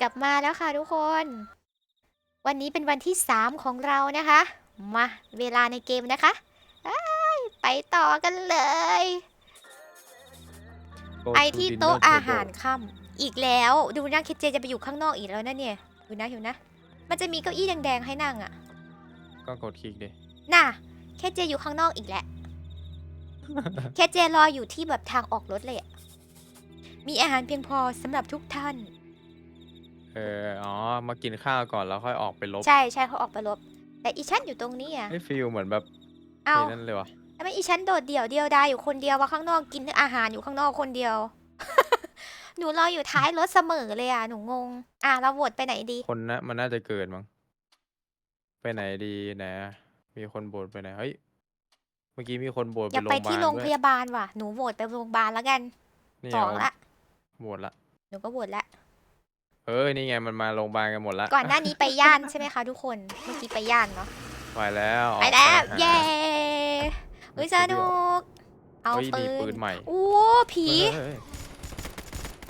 กลับมาแล้วค่ะทุกคน วันนี้เป็นวันที่ 3 ของเรานะคะ มาเวลาในเกมนะคะอ้ายไปต่อกันเลย Go ไป to ที่ dinner โต๊ะอาหาร table ค่ำอีกแล้ว ดูนะเคเจจะไปอยู่ข้างนอกอีกแล้วนะเนี่ย ดูนะอยู่นะ มันจะมีเก้าอี้แดงๆให้นั่งอะก็กดคลิกดิน่ะเคเจอยู่ข้างนอกอีกแล้วเคเจรออยู่ที่แบบทางออกรถเลยอะมีอาหารเพียงพอสำหรับทุกท่าน เออ อ๋อ มากินข้าวก่อนแล้วค่อยออกไปลบใช่ใช่เขาออกไปลบแต่อีฉันอยู่ตรงนี้อะให้ฟีลเหมือนแบบเอาไอ้นั่นเลยวะทำไมอีฉันโดดเดี่ยวเดียวดายอยู่คนเดียวว่าข้างนอกกินอาหารอยู่ข้างนอกคนเดียว หนูรออยู่ท้ายรถเสมอเลยอะหนูงง อะเราโหวตไปไหนดี คนนะมันน่าจะเกิดมั้ง ไปไหนดีไหนอะมีคนโบดไปไหน เฮ้ย เมื่อกี้มีคนโบดอไปย่าโรงไปพยาบาที่ลโรงด้พวยยาบาลว่ะหนูโหวตไปโรงพยาบาลแล้วกันนี่สองเอาละโบดละ หนูก็โหวตละ เอ้ยนี่ไงมันมาโรงพยาบาลกันหมดละก่อนหน้านี้ไปย่านใช่ไหมคะทุกคน เมื่อกี้ไปย่านเนาะ ไปแล้วออกไปแล้วหาเย้เฮ้ยสนุก เอาเฮ้ยปืมีปืนนใหม่โอ้ผีเฮ้ย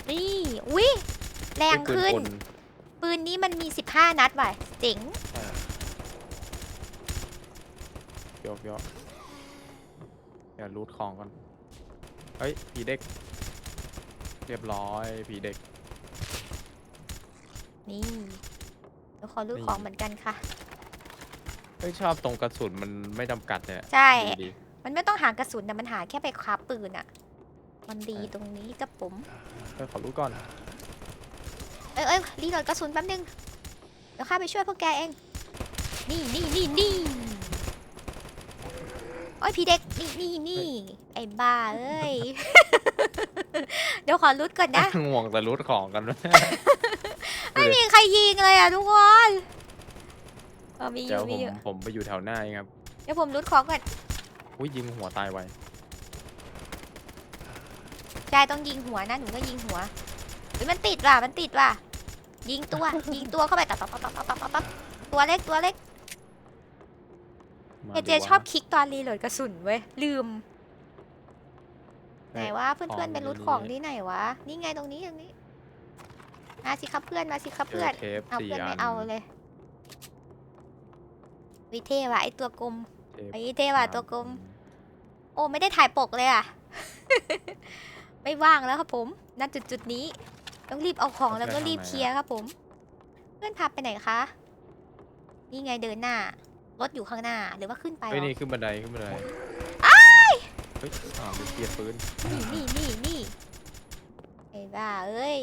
เฮ้ยนี่อุ้ยแรเฮ้ยงปืขึ้นกลปืนนี้มันมี 15 นัดว่ะเจ๋งใช่ยกยกอย่ารูดของก่อน เฮ้ย ผีเด็ก เรียบร้อย ผีเด็ก นี่เดี๋ยวขอรูดนี่ของเหมือนกันค่ะ เฮ้ยชอบตรงกระสุนมันไม่จำกัดเนี่ยใช่ ดีดีมันไม่ต้องหากระสุนแต่มันหาแค่ไปคราฟปืนอะมันดีตรงนี้กับผม เฮ้ยขอรู้ก่อน เอ้ยเอ้ยรีโหลดกระสุนแป๊บนึง เดี๋ยวข้าไปช่วยพวกแกเอง นี่นี่นี่นี่โอ้ยพี่เด็ก นี่นี่นี่ไอ้บ้าเอ้ย เดี๋ยวขอรุดก่อนนะง่วงแต่รูดของกัน ไม่มีใครยิงเลยอะทุกคนเออมีอเดี๋ยวยู่ผมีมอยู่ผมไปอยู่แถวหน้าเองครับเดี๋ยวผมรุดของก่อนอุ้ยยิงหัวตายไวใช่ต้องยิงหัวนะหนูก็ยิงหัวเฮ้ยมันติดว่ะมันติดว่ะ ยิงตัว ยิงตัวเข้าไปตับตับตับตับตับตับตับตัวเล็กตัวเล็กมาเจเจดูว่าชอบคลิกตอนรีโหลดกระสุนเว้ยลืม ไหนเฮ้ยว่าเพื่อนๆไปรุดของที่ไหนวะนี่ไงตรงนี้ตรงนี้ มาสิครับเพื่อนมาสิครับเจเพื่ออนเทปเอาสี่เพื่อนอัไม่นเอาเลย วิเทว่ะไอตัวกลมเทปไอเทว่ะสามตัวกลมอันโอ้ไม่ได้ถ่ายปกเลยอะ ไม่ว่างแล้วครับผมณจุดจุดๆนี้ ต้องรีบเอาของแล้วก็รีบเคลียร์ครับผม เพื่อนพาไปไหนคะ นี่ไงเดินหน้ารถอยู่ข้างหน้าหรือว่าขึ้นไปเหรเฮ้ยอนี่ขึ้นบันไดขึ้นบันไดเฮ้ยอ้าวมีเกียร์ปืน นี่นี่นี่นี่ไอ้บ้าเอ้ย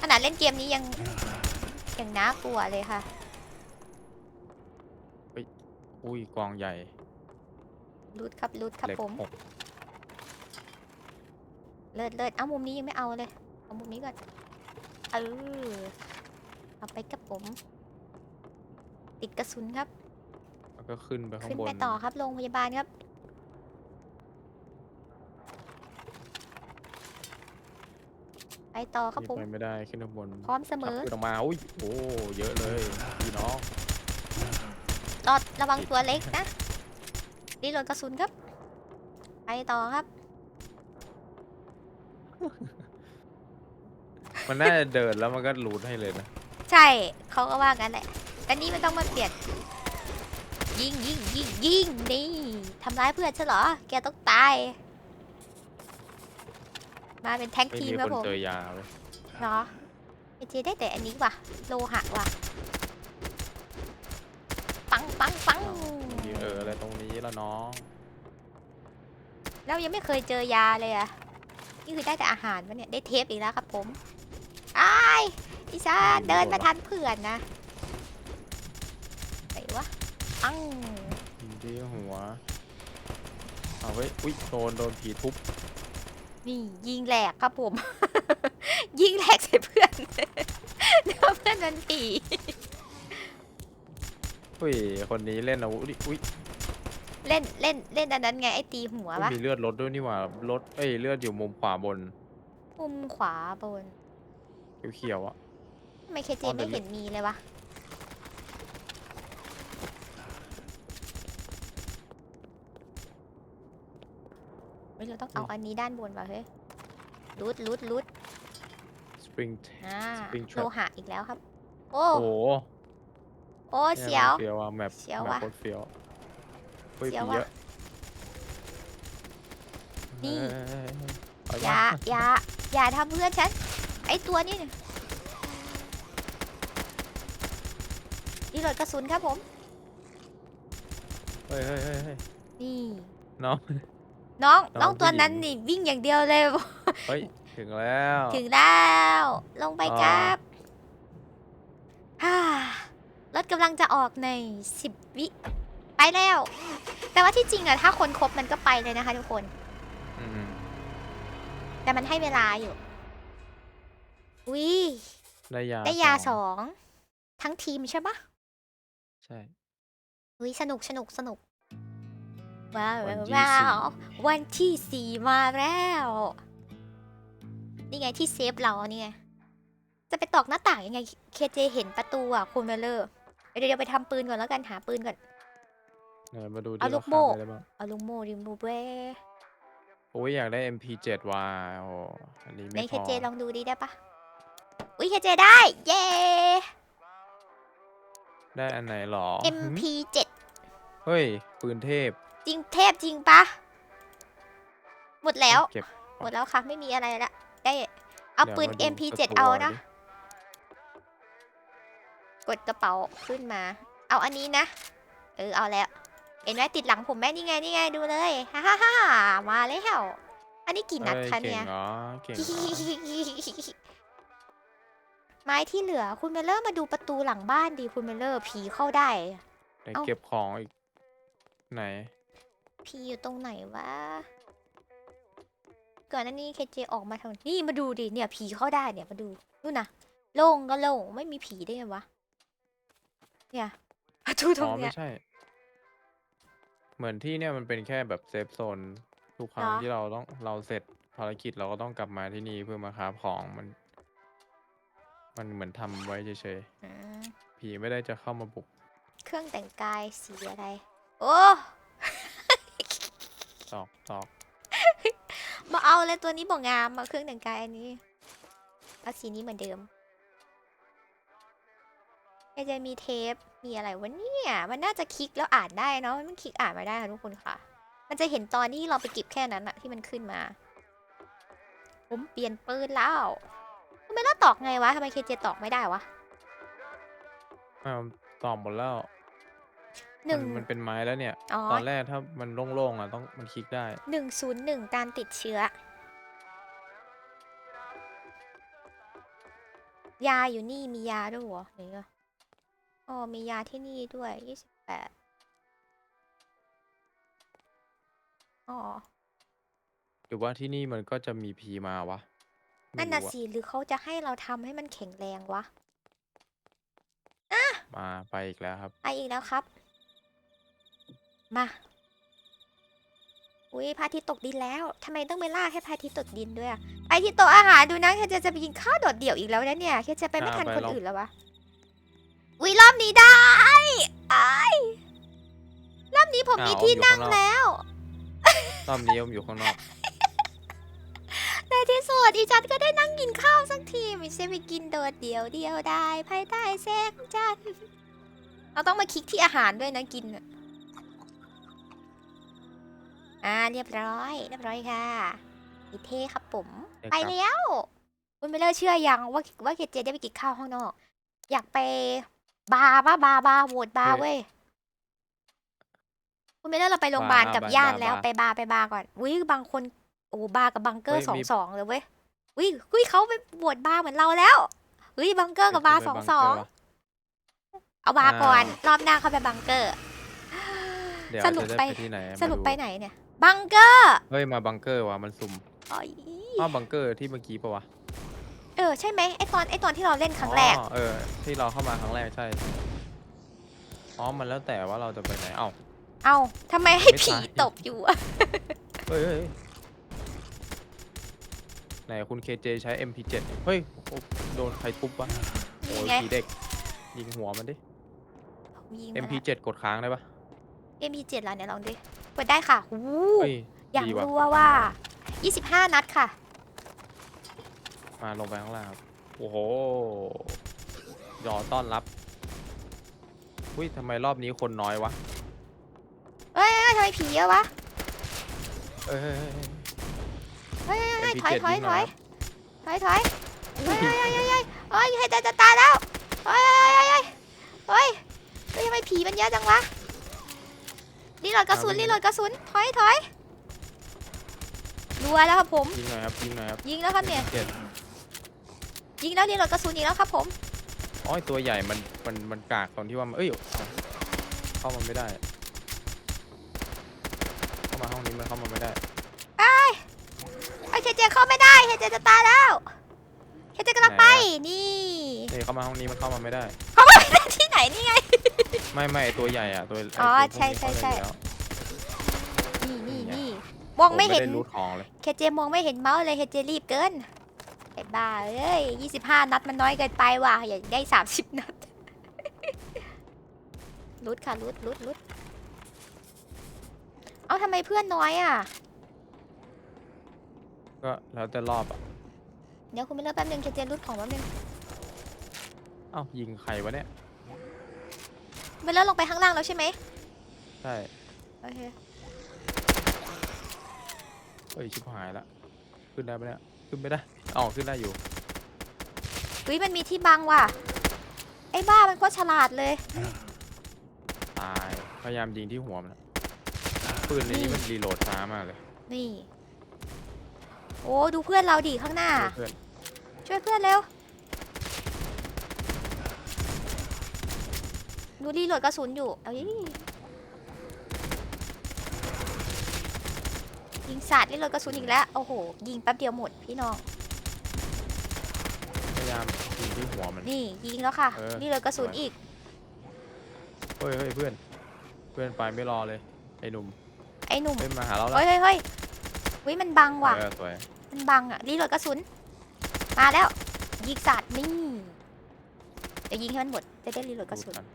ขนาดเล่นเกมนี้ยังยังน่ากลัวเลยค่ะ อุ้ยกองใหญ่รูดครับรูดครับเหล็กผม หกเลิศเลิศเอามุมนี้ยังไม่เอาเลย เอามุมนี้ก่อน เออ เอาไปกับผม ติดกระสุนครับ แล้วก็ขึ้นไปข้างขึ้นบน ไปต่อครับโรงพยาบาลครับ ไปต่อครับผมไปไม่ได้ขึ้นข้างบนพร้อมเสมอ ขับขึ้นออกมาอุ้ยโอ้เยอะเลยพี่น้องรอดระวังตัวเล็กนะรีโหลดกระสุนครับ ไปต่อครับ มันน่าจะเดินแล้วมันก็รูดให้เลยนะใช่เขาก็ว่ากันแหละแต่นี่ไม่ต้องมาเปลี่ยน ยิงยิงยิงยิงนี่ทำร้ายเพื่อนใช่เหรอ แกต้องตาย มาเป็นแท็กไม่ทีมมีครับคนผมเจอยาเลยเหรอไอเจได้แต่อันนี้ว่ะ โลหะว่ะ ปังปังปังมีเอออะไรตรงนี้แล้วน้องเรายังไม่เคยเจอยาเลยอะนี่คือได้แต่อาหารวะเนี่ย ได้เทปอีกแล้วครับผมอ้ายอีชาเดินมาทันเพื่อนนะไหนวะปังยิงที่หัวเอาเว้ยอุ้ยโดนโดนผีทุบ นี่ยิงแหลกครับผม ยิงแหลกใส่เพื่อนเดี๋ยวเพื่อนมันผีอุ้ยคนนี้เล่นอาวุธอุ้ยเล่นเล่นเล่นอันนั้นไงไอ้ตีหัวอุ๊ยปะมีเลือดรถด้วยนี่หว่ารถเอ้ยเลือดอยู่มุมขวาบน มุมขวาบนเขียวๆอะทำไมเคเจอ๋อแต่ไม่เห็นมีเลยวะ ฮ้ยเราต้องเอาอันนี้ด้านบนว่ะเฮ้ยรูดรูดรูดปริงอ่า Spring โล Trap หะอีกแล้วครับ โอ้โอ้โหโอ้เสียวเฟียวอะแมปเสียวแมปว่ะโคตรเฟียวเฮ้ยเสียวผีว่ะเยอะนี่เฮ้ยเฮ้ยเฮ้ยอย่าอย่าอย่าทำเพื่อนฉัน ไอตัวนี้เนี่ยรีโหลดกระสุนครับผม เฮ้ยเฮ้ยเฮ้ยเฮ้ยนี่ น้อง น้องน้องน้องตัวผู้หญิง นั้นนี่วิ่งอย่างเดียวเลย เฮ้ย ถึงแล้วถึงแล้ว ลงไปอ๋อครับฮ่ารถกำลังจะออกในสิบวิ ไปแล้ว แต่ว่าที่จริงอะถ้าคนครบมันก็ไปเลยนะคะทุกคน อืมแต่มันให้เวลาอยู่ วิได้ยาได้ยาสสององทั้งทีมใช่ปะใช่ วิสนุกสนุกสนุก ว้าววันที่ว้าสี่ ววันที่สี่มาแล้ว นี่ไงที่เซฟเราเนี่ย จะไปตอกหน้าต่างยังไง เคเจเห็นประตูอะคุณเมลเลอร์เดี๋ยวเดี๋ยวไปทำปืนก่อนแล้วกันหาปืนก่อน ไหนมาดูดิเอาลูกรคโม่ได้อะไรบ้างเอาลุงโมริมูเบ้โอ้ยอยากได้ MP7 ว่ะโอ้อันนี้ในไม่เคพอเจลองดูดีได้ปะอุ้ยเคเจได้ เย้ ได้อันไหนหรอ MP7 เฮ้ย ปืนเทพ จริงเทพจริงปะหมดแล้ว เก็บหมดแล้วค่ะ ไม่มีอะไรละได้เอาดี๋ยวปืนมาดู MP7 สกร์เอานะดิกดกระเป๋าขึ้นมา เอาอันนี้นะ เออเอาแล้ว เห็นไหมติดหลังผมแม่นี่ไงนี่ไงดูเลย ฮ่าฮ่าฮ่ามาแล้วอันนี้กี่นัดอ้คะเก่เนี่ยงเหรอเก่งเหรอ ไม้ที่เหลือคุณเมลเลอร์มาดูประตูหลังบ้านดีคุณเมลเลอร์ผีเข้าได้ไหนเอ้า เก็บของอีก ไหน ผีอยู่ตรงไหนวะก่อนหน้านี้เคเจออกมาทางนี่มาดูดิเนี่ยผีเข้าได้เนี่ยมาดูนู่นนะโล่งก็โล่งไม่มีผีได้ไงวะเนี่ยประตูตรอ๋งอเนี้ไม่ยใช่ เหมือนที่เนี่ยมันเป็นแค่แบบเซฟโซนทุกครั้งเหรอ ที่เราต้องเราเสร็จภารกิจเราก็ต้องกลับมาที่นี่เพื่อมาคราฟของมัน มันเหมือนทำไว้เฉยอืมๆผีไม่ได้จะเข้ามาบุกเครื่องแต่งกายสีอะไร โอ้ ตอกตอกมาเอาเลยตัวนี้บอกงามมาเครื่องแต่งกายอันนี้เอาสีนี้เหมือนเดิมก็จะมีเทปมีอะไรวะเนี่ยมันน่าจะคลิกแล้วอ่านได้เนาะมันคลิกอ่านมาได้ค่ะทุกคนค่ะ มันจะเห็นตอนที่เราไปเก็บแค่นั้นอะที่มันขึ้นมา ผมเปลี่ยนปืนแล้วทำไมเราตอกไงวะทำไมเคเจตอกไม่ได้วะอ้าวตอบหมดแล้ว หนึ่งมันมันเป็นไม้แล้วเนี่ย อ๋อตอนแรกถ้ามันโล่งๆอะต้องมันคลิกได้ หนึ่งศูนย์หนึ่งการติดเชื้อ ยาอยู่นี่มียาด้วยเหรอไหนอะอ๋อมียาที่นี่ด้วยยี่สิบแปดอ๋อ หรือว่าที่นี่มันก็จะมีพีมาวะไม่นั่นน่ะรู้อสิหรือเขาจะให้เราทำให้มันแข็งแรงวะมาไปอีกแล้วครับ ไปอีกแล้วครับ มา อุ้ยพระอาทิตย์ตกดินแล้วทำไมต้องไปล่าให้พระอาทิตย์ตกดินด้วยอะไปที่โต๊ะอาหารดูนะแค่จะจะไปกินข้าวโดดเดี่ยวอีกแล้วนะเนี่ยแค่จะไปไม่อ่าทันไปคนลองอื่นแล้ววะ อุ้ยรอบนี้ได้ไอ้ายรอบนี้ผมมีอ้าวที่อยู่นั่งข้างนอกแล้วรอบนี้ผมอยู่ข้างนอกในที่สุดอีจันก็ได้นั่งกินข้าวสักทีไม่ใช่ไปกินโดดเดี่ยวเดียวได้ภายใต้แสงจันทร์เราต้องมาคลิกที่อาหารด้วยนะกินอะ อ่าเรียบร้อย เรียบร้อยค่ะอีเท่ครับผมเดี๋ยวไปกลับแล้ว คุณไม่เลิกเชื่อยังว่าว่าเคเจได้ไปกินข้าวข้างนอก อยากไปบาร์ป่ะบาร์บาร์โหวตบาร์เว้ย คุณไม่เลิกเราไปโรงพยาบาลบาร์กับบาร์บาร์ญาติแล้วบาร์ไปบาร์ไปบาร์ก่อนอุ้ยบางคนโอ้บาร์กับบังเกอร์เฮ้ยสองมี สองเลยเว้ยอุ้ยอุ้ยเขาไปโหวตบาร์เหมือนเราแล้วอุ้ยบังเกอร์กับบาร์สองสอง เอาบาร์ก่อน รอบหน้าเขาไปบังเกอร์ เดี๋ยวสรุปจะไปได้ไปที่ไหนสรุปมาดูไปไหนเนี่ย บังเกอร์เฮ้ยมาบังเกอร์ว่ะมันสุ่มอ๋อยอ้าวบังเกอร์ที่เมื่อกี้ปะวะเออใช่ไหมไอตอนไอตอนที่เราเล่นครั้งแรก อ๋อเออ ที่เราเข้ามาครั้งแรกใช่อ๋อมันแล้วแต่ว่าเราจะไปไหนเอ้า เอาทำไมให้ไม่ผีตาย ตบอยู่อะเฮ้ยเฮ้ยเฮ้ยไหนคุณเคเจใช้ MP7 เฮ้ยโอ้โดนใครทุบวะโอ้นี่ยไงผีเด็ก ยิงหัวมันดิผมยิงมาแล้ว MP7 กดค้างได้ปะ MP7 แล้วเนี่ยลองดิ เปิดได้ค่ะหูเฮ้ยอยากดีว่ะรู้ว่าว่า 25 นัดค่ะ มาลงไปข้างล่างครับโอ้โหรอต้อนรับอุ้ยทำไมรอบนี้คนน้อยวะเอ้ยเอ้ยทำไมผีเยอะวะ เอ้ยเฮ้ยเฮ้ย เฮ้ยเฮ้ยเฮ้ยถอยถอย MP7 ถอยยิงหน่ถอย ถอยเฮ้ยเฮ้ยเฮ้ยเฮ้ยเฮ้ยเฮ้ยให้จะจะตายแล้วเฮ้ยเฮ้ยเฮ้ยเฮ้ยเฮ้ยทำไมผีมันเยอะจังวะ รีโหลดกระสุนรีโหลดกระสุนถอยถอยรัวแล้วครับผม ยิงหน่อยครับยิงหน่อยครับยิงแล้วครับเนี่ย เจ็ดยิงแล้วรีโหลดกระสุนอีกแล้วครับผม อ๋อไอ้ตัวใหญ่มันมันมันกากตอนที่ว่ามันเอ้ยเข้ามาไม่ได้ เข้ามาห้องนี้มันเข้ามาไม่ได้ไอ้เคเจเข้าไม่ได้เคเจจะตายแล้วเคเจกำลังไปนี่เฮ้ยเข้ามาห้องนี้มันเข้ามาไม่ได้ที่ไหนนี่ไง ไม่ไม่ไอ้ตัวใหญ่อะตัวไอ๋อตัวพวกนี้ใช่ใช่ใช่ เข้าได้อยู่แล้วนี่นี่นี่ไงนี่มองไม่เห็น ผด้รูทของเลยเคเจมองไม่เห็นเมาส์เลยเคเจรีบเกินไอ้บ้าเอ้ย25 นัดมันน้อยเกินไปว่ะ อยากได้ 30 นัด รุดค่ะรุดรุดรุดเอาทำไมเพื่อนน้อยอะ ก็แล้วแต่รอบอะเดี๋ยวคุณไปเลิกแป๊บนึงเคเจรุดของแป๊บนึงเอ้ายิงใครวะเนี่ย ไปเลิกลงไปข้างล่างแล้วใช่ไหมใช่โอเคเฮ้ยชิบหายละ ขึ้นได้ปะเนี่ย ขึ้นไม่ได้อ๋อขึ้นได้อยู่เฮ้ยมันมีที่บังว่ะ ไอ้บ้ามันโคตรฉลาดเลย ตาย พยายามยิงที่หัวมันอะปืนในนี้มันรีโหลดช้ามากเลยนี่ โอ้ดูเพื่อนเราดิข้างหน้า เพื่อนช่วยเพื่อนเร็ว ดูรีโหลดกระสุนอยู่ เอายิยิงสาดรีโหลดกระสุนอีกแล้ว โอ้โห ยิงแป๊บเดียวหมดพี่น้อง พยายามยิงที่หัวมัน นี่ยิงแล้วค่ะ เออ รีโหลดกระสุนสวยอีก เฮ้ยเฮ้ยเพื่อน เพื่อนไปไม่รอเลย ไอ้หนุ่มไอ้หนุ่ม เฮ้ยมาหาเราแล้วเฮ้ยเฮ้ยเฮ้ยเฮ้ยมันบังว่ะ เออสวยมันบังอะรีโหลดกระสุน มาแล้ว ยิงสาดนี่จะยิงให้มันหมดจะได้รีโหลดกระสุน ดูทัน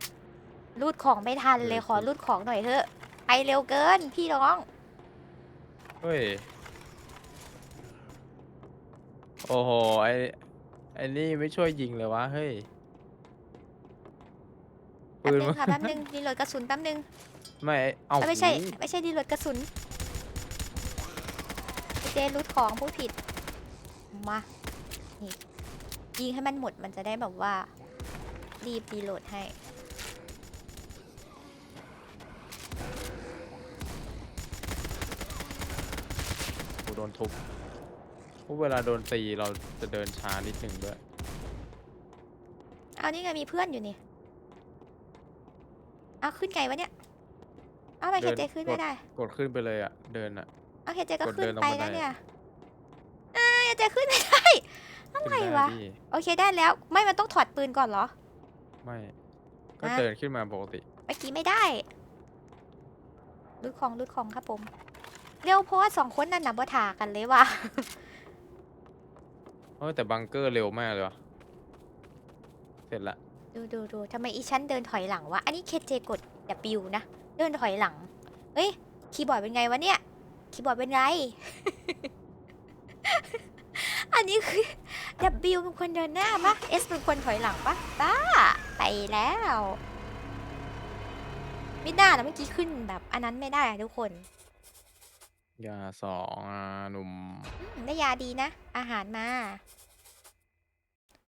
รูดของไม่ทันเลยเออขอรูดของหน่อยเถอะไปเร็วเกินพี่น้อง เฮ้ย โอ้โห ไอ้ไอ้นี่ไม่ช่วยยิงเลยวะ เฮ้ย แป๊บปืนนึงมัน ค่ะแป๊บนึงรีโหลดกระสุนแป๊บนึงไม่เอ้าเอ้ยไม่ใช่ หูไม่ใช่รีโหลดกระสุนเจรูดของผู้ผิดมานี่ยิงให้มันหมดมันจะได้แบบว่า รีบรีโหลดให้ ดนทุบเพราะเวลาโดนตีเราจะเดินช้านิดหนึ่งด้วย เอานี่ไงมีเพื่อนอยู่นี่ เอาขึ้นไงวะเนี่ย เอาไปเคเดินเจขึ้นกไม่ดได้ กดขึ้นไปเลยอะเดินอะเอาเคเจก็กดขึ้เดินนลงไปบันไดแล้วเนี่ยเอ้ยเคเจขึ้นไม่ได้ขึ้นอะไรได้วะดิโอเคได้แล้ว ไม่มันต้องถอดปืนก่อนเหรอ ไม่ ก็ฮะเดินขึ้นมาปกติ เมื่อกี้ไม่ได้รูดของรูดของครับผม เร็วเพราะว่าสองคนนั่นน่ะบ่ถากันเลยว่ะ เออแต่บังเกอร์เร็วมากเลยวะเสร็จละ ดูดูดูทำไมอีฉันเดินถอยหลังวะ อันนี้เคเจกด W นะ เดินถอยหลัง เฮ้ย คีย์บอร์ดเป็นไงวะเนี่ย คีย์บอร์ดเป็นไร อันนี้คือ W เป็นคนเดินหน้าปะ S เป็นคนถอยหลังปะบ้า ไปแล้ว ไม่ได้แล้วเมื่อกี้ขึ้นแบบอันนั้นไม่ได้อะทุกคน ยาสองอะหนุ่มอืมได้ยาดีนะ อาหารมา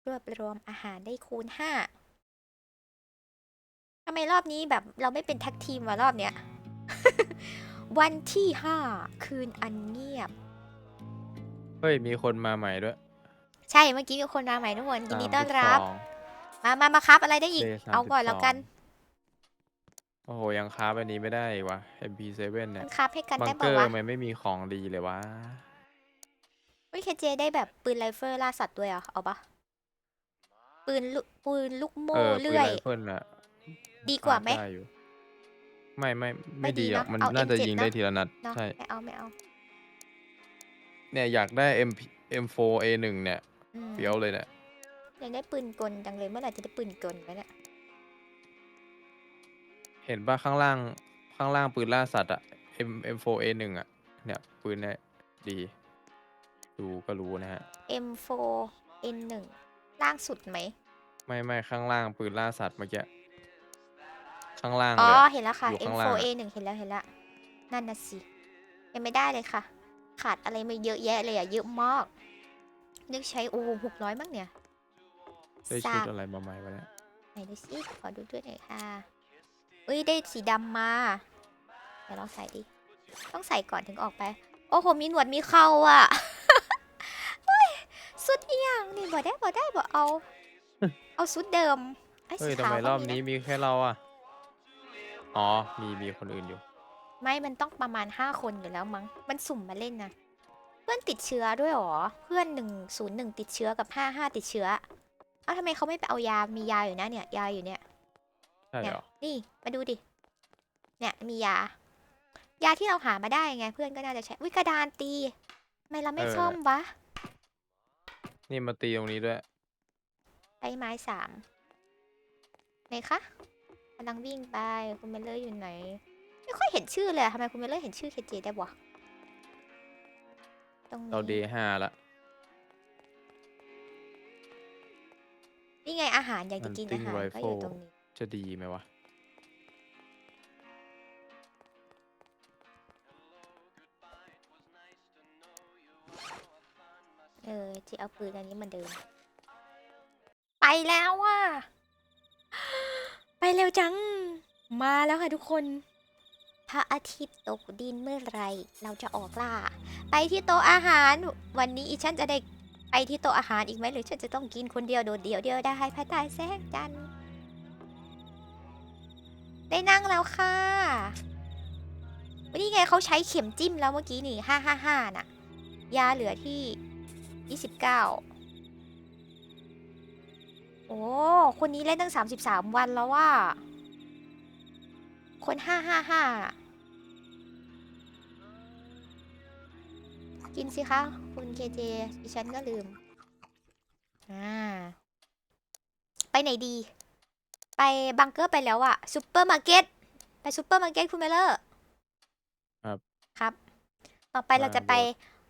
รวบรวมอาหารได้คูณห้าทำไมรอบนี้แบบเราไม่เป็นแท็กทีมวะรอบเนี้ย วันที่ห้าคืนอันเงียบ เฮ้ย มีคนมาใหม่ด้วยใช่เมื่อกี้มีคนมาใหม่ทุกคนยินดีต้อนรับ32มามามาครับอะไรได้อีก Day เอาก่อนแล้วกัน โอ้โห ยังค้าแบบนี้ไม่ได้อีกวะ MP7 เนี่มัยนครับให้กันบังได้เกเปอล่าร์วะมันไม่มีของดีเลยวะ เฮ้ยเคเจได้แบบปืนไรเฟิลล่าสัตว์ด้วยเหรอเอาปะปืนลูกปืนลูกโม่เออปืนเลื่อยไรเฟิลอะดีกว่าไหมได้อยู่ไม่ไม่ไม่ไม่ดีดีหรอกเนอะมันเอาน่าจะ M7 ยิงเนอะได้ทีละนัด เนาะใช่ ไม่เอาไม่เอาเนี่ยอยากได้ M M4 A1 เนี่ยอืมเฟี้ยวเลยเนี่ย อยากได้ปืนกลจังเลยเมื่อไหร่จะได้ปืนกลวะเนี่ย เห็นป่ะข้างล่างข้างล่างปืนล่าสัตว์อะ M M4 A1 อะเนี่ยปืนเนี่ยดี ดูก็รู้นะฮะ M4 N1 ล่างสุดไหม ไม่ไม่ข้างล่างปืนล่าสัตว์เมื่อกี้ข้างล่างอ๋เลอยอะ เห็นแล้วค่ะ อยู่ข้าง M4 ล่างอะ A1 เห็นแล้วเห็นแล้ว นั่นน่ะสิ ยังไม่ได้เลยค่ะ ขาดอะไรมาเยอะแยะเลยอะ เยอะมากนึกใช้โอ้หกร้อยมั้งเนี่ยได้ซาชุดกอะไรมาใหม่วะเนี่ยไหนดูสิขอดูด้วยหน่อยค่ะ อุ้ยได้สีดำมา เดี๋ยวลองใส่ดิ ต้องใส่ก่อนถึงออกไป โอ้โห มีหนวดมีเขาอะเฮ้ยสุดเอียงนี่บ่ได้บ่ได้บ่เอา เอาสุดเดิมอ้เฮ้ยสีทำขาวไมก็รอบนะนี้มีแค่เราอะ อ๋อ มีมีคนอื่นอยู่ ไม่มันต้องประมาณ 5 คนอยู่แล้วมั้ง มันสุ่มมาเล่นนะเพื่อนติดเชื้อด้วยเหรอ เพื่อน 101 ติดเชื้อกับ 55 ติดเชื้อ เอ้าทำไมเขาไม่ไปเอายา มียาอยู่นะเนี่ย ยาอยู่เนี่ย ใช่เนี่เหยรอ นี่มาดูดิ เนี่ยมียา ยาที่เราหามาได้ไง เพื่อนก็น่าจะใช้วิกระดานตีทำไมเราไม่ซ่อมวะนี่มาตีตรงนี้ด้วยใช้ไม้สามไหนคะกำลังวิ่งไปคุณเมลเลอร์อยู่ไหน ไม่ค่อยเห็นชื่อเลยอะทำไมคุณเมลเลอร์เห็นชื่อเคเจได้วะตรงนี้เราเดห้าละ นี่ไงอาหารอยากจะกินอาหาร Hunting ก็อยู่ rifle ตรงนี้ จะดีไหมวะ เออจะเอาปืนอันนี้เหมาเดิม ไปแล้วว่ะ ไปเร็วจัง มาแล้วค่ะทุกคน พระอาทิตย์ตกดินเมื่อไร เราจะออกล่า ไปที่โต๊ะอาหาร วันนี้อีฉันจะได้ไปที่โต๊ะอาหารอีกไหมหรือฉันจะต้องกินคนเดียวโดดเดี่ยวเดียวได้ภายใต้แสงจันทร์ ได้นั่งแล้วค่ะวันนี้ไงเขาใช้เข็มจิ้มแล้วเมื่อกี้นี่ห้าห้าห้าน่ะ ยาเหลือที่ยี่สิบเก้าโอ้ คนนี้เล่นตั้งสามสิบสามวันแล้วว่า คนห้าห้าห้ากินสิคะ คุณเคเจดิฉันก็ลืม อ่า ไปไหนดี ไปบังเกอร์ไปแล้วอะซูเปอร์มาร์เก็ตไปซูเปอร์มาร์เก็ตคุณเมลเลอร์ครับครับ ต่อไปเรามาจะไป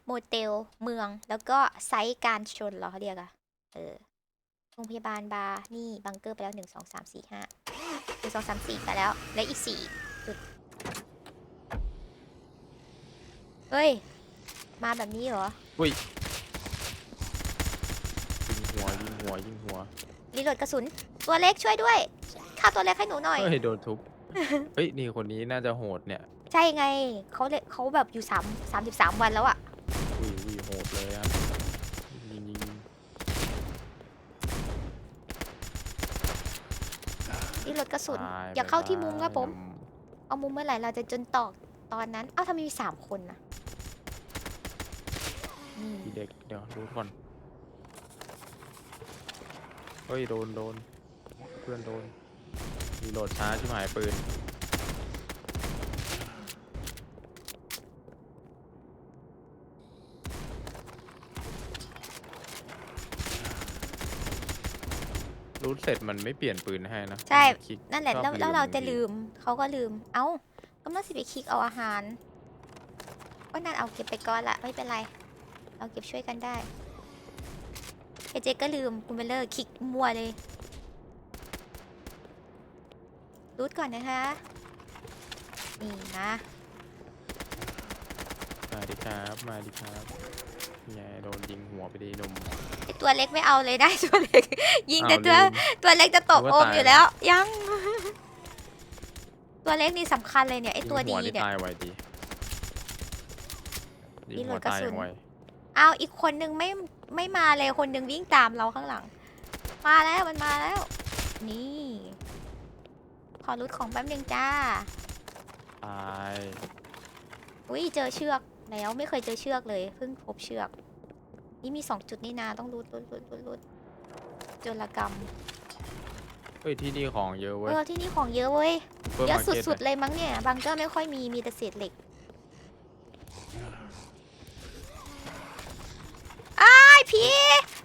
โบสถ์โมเตลเมืองแล้วก็ไซต์การชนเหรอเขาเรียกอะเออโรงพยาบาลบาร์นี่บังเกอร์ไปแล้วหนึ่งสองสามสี่ห้าหนึ่งสองสามสี่ไปแล้วและอีกสี่จุดเฮ้ย มาแบบนี้เหรออุ้ยยิงหัวยิงหัวยิงหัวรีโหลดกระสุน ตัวเล็กช่วยด้วย ฆ่าตัวเล็กให้หนูหน่อย เฮ้ยโดนทุบ เฮ้ยนี่คนนี้น่าจะโหดเนี่ยใช่ไงเขาเลยเขาแบบอยู่สามสามสิบสามวันแล้วอะอุ้ยอุ้ยโหดเลยครับยิงยิงยิงรีโหลดกระสุนตายอย่าไปเข้าที่มุมครับผมอืเอามุมเมื่อไหร่เราจะจนตอกตอนนั้น เอ้าทำไมมีสามคนนะนี่พี่เด็กเดี๋ยวดูก่อน เฮ้ยโดนโดนเพื่อนโดน มีโหลดช้าชิบหายปืน รูทเสร็จมันไม่เปลี่ยนปืนให้นะใช่มันคลิกนั่นแหละชอบแล้วแล้วเราจะอยู่ดีลืมเขาก็ลืม เอ้า ก็มาสิไปคลิกเอาอาหารก็นั่นเอาเก็บไปก่อนละไม่เป็นไร เราเก็บช่วยกันได้เอเจก็ลืมคุณเบลเลอร์คลิกมั่วเลย รูดก่อนนะคะ นี่นะมาดิครับ มาดิครับไงโดนยิงหัวไปดีหนุ่ม ไอตัวเล็กไม่เอาเลยได้ ตัวเล็ก ยิงแต่อ้าตัวลืมตัวเล็กจะตกนึกโอว่ามตาย อยู่แล้ว ยัง ตัวเล็กนี่สำคัญเลยเนี่ยไอตัวยิงดีหันี่เนี่ย ตายไวดียินี่งโหลหัวดกระตายสุนไวเอาอีกคนนึงไม่ไม่มาเลยคนนึงวิ่งตามเราข้างหลัง มาแล้วมันมาแล้ว นี่ ขอรุดของแป๊บนึงจ้า ตายอุ้ยเจอเชือกแล้วไม่เคยเจอเชือกเลยเพิ่งพบเชือก นี่มีสองจุดนี่นาต้องรุดรุดรุดรุดรุดโจรกรรมเฮ้ยที่นี่ของเยอะเว้เอยอที่นี่ของเยอะเว้ยซูปร์เยอะมาร์ก็ตสุดๆเลยมั้งเนี่ยบังเกอร์ไม่ค่อยมีมีแต่เศษเหล็กอ้ายผี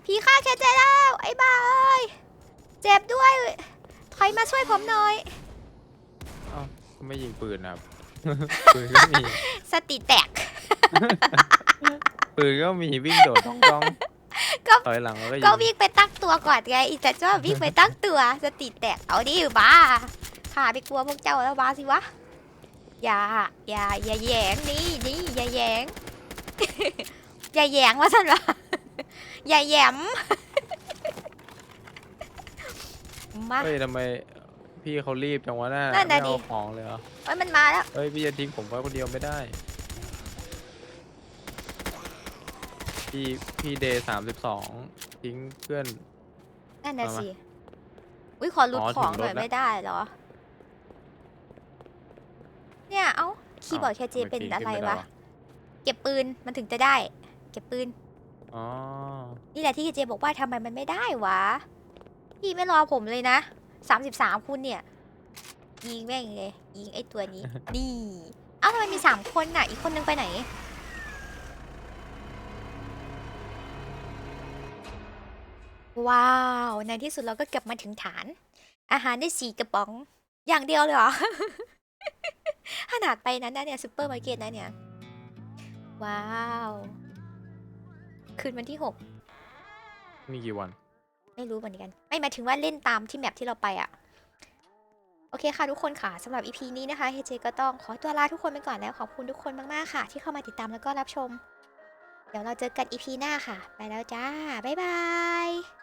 ผีฆ่าแคเจแล้วไอ้บ้าเอ้ยเจ็บด้วยถอยมาช่วยผมหน่อยเอ้า ไม่ยิงปืนนะครับ ปืนก็มี สติแตก ปืนก็มีวิ่งโดดต้องต้องก็ ถอยหลังแล้วก็ยิก็งวิ่งไปตั้งตัวก่อนไงอีแต่ชอบวิ่งไปตั้งตัว สติแตกเอาดิบ้าข้าไปกลัวพวกเจ้าแล้วบ้าสิวะอย่าอย่าอย่าแหยงนี่นี่อย่าแหยง อย่าแหยงว่าท่านวะอย่าแหยมมาเฮ้ยทำไม พี่เขารีบจังวะน่ะนั่นน่ะไม่เอาดิของเลยเหรอเอ้ยมันมาแล้ว เฮ้ยพี่จะทิ้งผมไว้คนเดียวไม่ได้ พี่พี่เดย์สามสิบสองทิ้งเพื่อน นั่นน่ะมามาสิอุ้ยขอรุดอ๋อของถึงหน่อยรถแล้วไม่ได้เหรอ เนี่ย เอ้า คีย์บอร์ดแคเจทำมเป็นทิ้งอะไรขึ้ม่ด้วะ เก็บปืน มันถึงจะได้ เก็บปืน อ๋อ นี่แหละที่เจบอกว่าทำไมมันไม่ได้วะ พี่ไม่รอผมเลยนะ สามสิบสามคุณเนี่ย ยิงแม่งเลย ยิงไอ้ตัวนี้ นี่ เอ้าทำไมมีสามคนน่ะ อีกคนนึงไปไหน ว้าว ในที่สุดเราก็เก็บมาถึงฐาน อาหารได้สี่กระป๋อง อย่างเดียวเลยเหรอ ขนาดไปนั้นนะเนี่ยซูเปอร์มาร์เก็ตนะเนี่ย ว้าว คืนวันที่หกมีกี่วัน ไม่รู้เหมือนกัน ไม่หมายถึงว่าเล่นตามที่แมปที่เราไปอะโอเคค่ะทุกคนค่ะสำหรับ EP นี้นะคะเฮเจก็ต้องขอตัวลาทุกคนไปก่อนแล้วขอบคุณทุกคนมากๆค่ะ ที่เข้ามาติดตามแล้วก็รับชม เดี๋ยวเราเจอกัน EP หน้าค่ะ ไปแล้วจ้า บ๊ายบาย